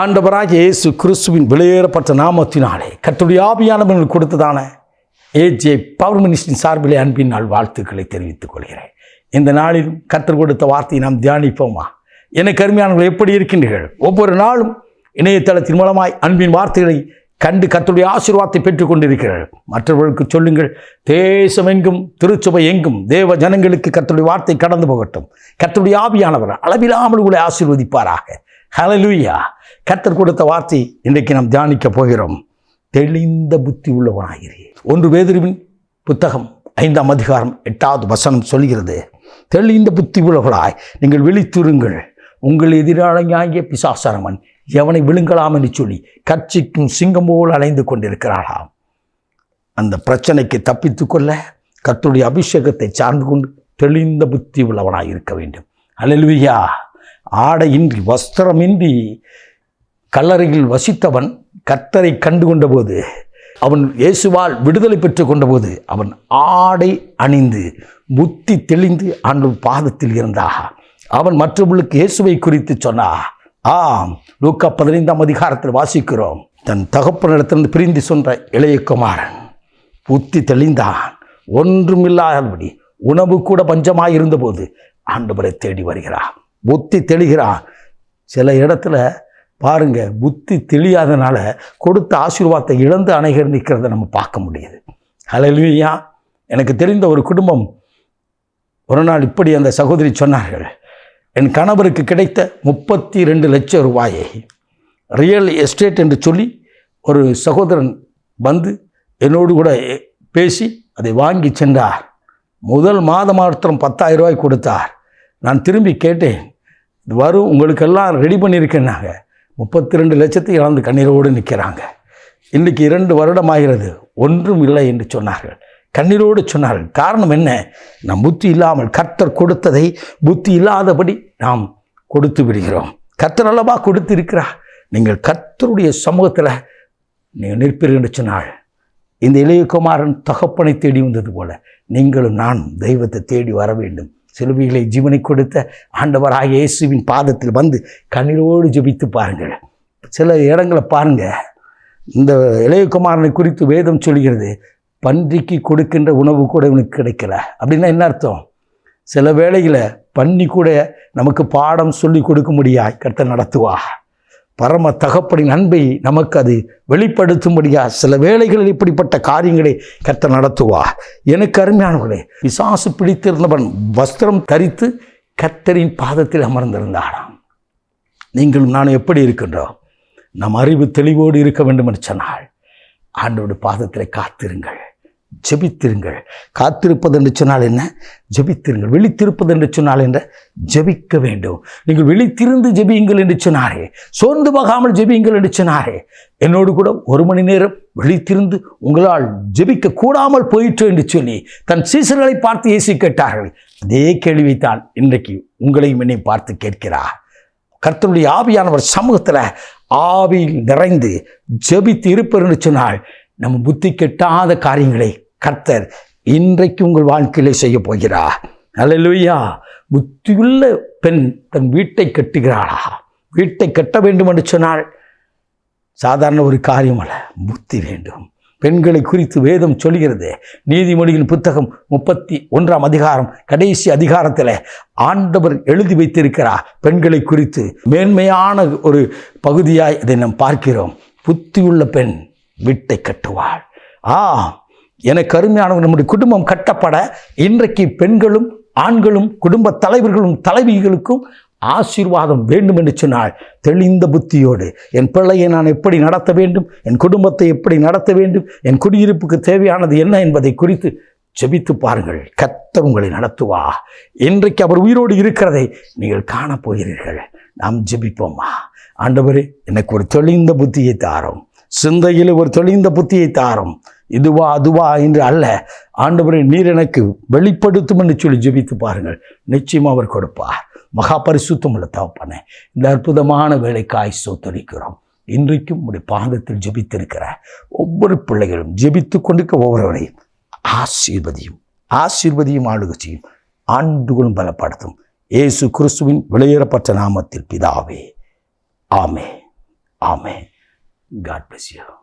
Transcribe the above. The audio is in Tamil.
ஆண்டவராக இயேசு கிறிஸ்துவின் வெளியேறப்பட்ட நாமத்தினாலே கத்துடைய ஆபியானவர்கள் கொடுத்ததான ஏஜே பவர் மினிஸ்டரின் சார்பிலே அன்பின் நாள் வாழ்த்துக்களை தெரிவித்துக் கொள்கிறேன். இந்த நாளிலும் கத்தர் கொடுத்த வார்த்தையை நாம் தியானிப்போமா? எனக்கு கருமையானவர்கள் எப்படி இருக்கின்றீர்கள்? ஒவ்வொரு நாளும் இணையதளத்தின் மூலமாய் அன்பின் வார்த்தைகளை கண்டு கத்துடைய ஆசீர்வாதத்தை பெற்றுக் கொண்டிருக்கிறார்கள். மற்றவர்களுக்கு சொல்லுங்கள் தேசமெங்கும் திருச்சபை எங்கும் தேவ ஜனங்களுக்கு கத்துடைய வார்த்தை கடந்து போகட்டும். கத்துடைய ஆவியானவர் அளவில்லாமல் உங்களை ஆசீர்வதிப்பாராக. ஹலலூயா கர்த்தர் கொடுத்த வார்த்தை இன்றைக்கு நாம் தியானிக்க போகிறோம். தெளிந்த புத்தி உள்ளவனாகிறே ஒன்று வேதிருவின் புத்தகம் ஐந்தாம் அதிகாரம் எட்டாவது வசனம் சொல்கிறது தெளிந்த புத்தி உள்ளவர்களாய் நீங்கள் விழித்துருங்கள். உங்கள் எதிராளியாகிய பிசாசரமன் எவனை விழுங்கலாம் என்று சொல்லி கட்சிக்கும் சிங்கம் போல் அலைந்து கொண்டிருக்கிறாளாம். அந்த பிரச்சனைக்கு தப்பித்து கொள்ள கத்துடைய அபிஷேகத்தை சார்ந்து கொண்டு தெளிந்த புத்தி உள்ளவனாய் இருக்க வேண்டும். அல்லேலூயா ஆடையின்றி வஸ்திரமின்றி கல்லறையில் வசித்தவன் கர்த்தரை கண்டு கொண்டபோது அவன் இயேசுவால் விடுதலை பெற்று கொண்டபோது அவன் ஆடை அணிந்து புத்தி தெளிந்து ஆண்டு பாதத்தில் இருந்தா அவன் மற்றவர்களுக்கு இயேசுவை குறித்து சொன்னா ஆம் லூக்கா பதினைந்தாம் அதிகாரத்தில் வாசிக்கிறோம். தன் தகப்பனிடத்திலிருந்து பிரிந்து சொன்ன இளைய குமாரன் புத்தி தெளிந்தான். ஒன்றுமில்லாதபடி உணவு கூட பஞ்சமாக இருந்தபோது ஆண்டவரை தேடி வருகிறான். புத்தி தெளிகிறான். சில இடத்துல பாருங்க புத்தி தெளியாதனால கொடுத்த ஆசீர்வாதத்தை இழந்து அணைகர் நிற்கிறத நம்ம பார்க்க முடியுது. ஹalleluya எனக்கு தெரிந்த ஒரு குடும்பம் ஒரு நாள் இப்படி அந்த சகோதரி சொன்னார்கள். என் கணவருக்கு கிடைத்த முப்பத்தி ரெண்டு லட்சம் ரூபாயை ரியல் எஸ்டேட் என்று சொல்லி ஒரு சகோதரன் வந்து என்னோடு கூட பேசி அதை வாங்கி சென்றார். முதல் மாதம் மாத்திரம் பத்தாயிரம் ரூபாய் கொடுத்தார். நான் திரும்பி கேட்டேன் வரும் உங்களுக்கெல்லாம் ரெடி பண்ணியிருக்கேன்னாங்க. முப்பத்தி ரெண்டு லட்சத்தை இழந்து கண்ணீரோடு நிற்கிறாங்க. இன்றைக்கு இரண்டு வருடமாகிறது. ஒன்றும் இல்லை என்று சொன்னார்கள். கண்ணீரோடு சொன்னார்கள். காரணம் என்ன? நம் புத்தி இல்லாமல் கர்த்தர் கொடுத்ததை புத்தி இல்லாதபடி நாம் கொடுத்து விடுகிறோம். கர்த்தர் அல்லவா கொடுத்திருக்கிறார்? நீங்கள் கர்த்தருடைய சமூகத்தில் நீங்கள் நிற்பீர்கள் என்று சொன்னால் இந்த இளையகுமாரன் தகப்பனை தேடி வந்தது போல நீங்களும் நானும் தெய்வத்தை தேடி வர வேண்டும். சிலுவைகளை ஜீவனை கொடுத்த ஆண்டவராக இயேசுவின் பாதத்தில் வந்து கண்ணீரோடு ஜெபித்து பாருங்கள். சில இடங்களை பாருங்கள் இந்த இளையகுமாரனை குறித்து வேதம் சொல்கிறது பன்றிக்கு கொடுக்கின்ற உணவு கூட இவனுக்கு கிடைக்கல. அப்படின்னா என்ன அர்த்தம்? சில வேளையில் பன்னி கூட நமக்கு பாடம் சொல்லி கொடுக்க முடியா கர்த்தர் நடத்துவா பரம தகப்படின் அன்பை நமக்கு அது வெளிப்படுத்தும்படியா சில வேளைகளில் இப்படிப்பட்ட காரியங்களை கத்த நடத்துவா. எனக்கு அருமையானவர்களே விசாசு பிடித்திருந்தவன் வஸ்திரம் தரித்து கத்தரின் பாதத்தில் அமர்ந்திருந்தாராம். நீங்களும் நான் எப்படி இருக்கின்றோம்? நம் அறிவு தெளிவோடு இருக்க வேண்டும் என்று சொன்னால் ஆண்டோட பாதத்தில் காத்திருங்கள். ஜெபித்திருங்கள். காத்திருப்பது என்று சொன்னால் என்ன? ஜெபித்திருங்கள். விழித்திருப்பது என்று சொன்னால் என்ன? ஜெபிக்க வேண்டும். நீங்கள் விழித்திருந்து ஜெபியுங்கள் என்று சொன்னாரே. சோர்ந்து போகாமல் ஜெபியுங்கள் என்று சொன்னாரே. என்னோடு கூட ஒரு மணி நேரம் விழித்திருந்து உங்களால் ஜெபிக்க கூடாமல் போயிற்று என்று சொல்லி தன் சீசர்களை பார்த்து இயேசு கேட்டார்கள். அதே கேள்வித்தான் இன்றைக்கு உங்களையும் என்னை பார்த்து கேட்கிறார். கர்த்தருடைய ஆவியானவர் சமூகத்தில் ஆவியில் நிறைந்து ஜெபித்து இருப்பர் என்று சொன்னால் நம்ம புத்தி கெட்டாத காரியங்களை கர்த்தர் இன்றைக்கு உங்கள் வாழ்க்கையிலே செய்ய போகிறார். அல்லேலூயா புத்தியுள்ள பெண் தன் வீட்டை கட்டுகிறாளா? வீட்டை கட்ட வேண்டும் என்று சொன்னால் சாதாரண ஒரு காரியம் அல்ல புத்தி வேண்டும். பெண்களை குறித்து வேதம் சொல்கிறது. நீதிமொழியின் புத்தகம் முப்பத்தி ஒன்றாம் அதிகாரம் கடைசி அதிகாரத்தில் ஆண்டவர் எழுதி வைத்திருக்கிறார். பெண்களை குறித்து மேன்மையான ஒரு பகுதியாய் இதை நாம் பார்க்கிறோம். புத்தியுள்ள பெண் வீட்டை கட்டுவாள். ஆ எனக்கு அருமையானவர் நம்முடைய குடும்பம் கட்டப்பட இன்றைக்கு பெண்களும் ஆண்களும் குடும்ப தலைவர்களும் தலைவிகளுக்கும் ஆசீர்வாதம் வேண்டும் என்று சொன்னால் தெளிந்த புத்தியோடு என் பிள்ளையை நான் எப்படி நடத்த வேண்டும்? என் குடும்பத்தை எப்படி நடத்த வேண்டும்? என் குடியிருப்புக்கு தேவையானது என்ன என்பதை குறித்து ஜெபித்து பாருங்கள். கர்த்தர் உங்களை நடத்துவா. இன்றைக்கு அவர் உயிரோடு இருக்கிறதை நீங்கள் காணப் போகிறீர்கள். நாம் ஜெபிப்போமா? ஆண்டவரே எனக்கு ஒரு தெளிந்த புத்தியை தாரோம். சிந்தையில் ஒரு தெளிந்த புத்தியை தாரும். இதுவா அதுவா என்று அல்ல. ஆண்டவரை நீர் எனக்கு வெளிப்படுத்தும் என்று சொல்லி ஜெபித்து பாருங்கள். நிச்சயமாக அவர் கொடுப்பார். மகா பரிசுத்தம் உள்ள தகப்பனே இந்த அற்புதமான வேலைக்காய் சோத்தரிக்கிறோம். இன்றைக்கும் உடைய பாதத்தில் ஜெபித்திருக்கிற ஒவ்வொரு பிள்ளைகளும் ஜெபித்து கொண்டிருக்க ஒவ்வொருவரையும் ஆசீர்வதியும் ஆசீர்வதியும் செய்யும். ஆண்டுகளும் பலப்படுத்தும். இயேசு கிறிஸ்துவின் வெளியேறப்பட்ட நாமத்தில் பிதாவே. ஆமே ஆமே காட் bless you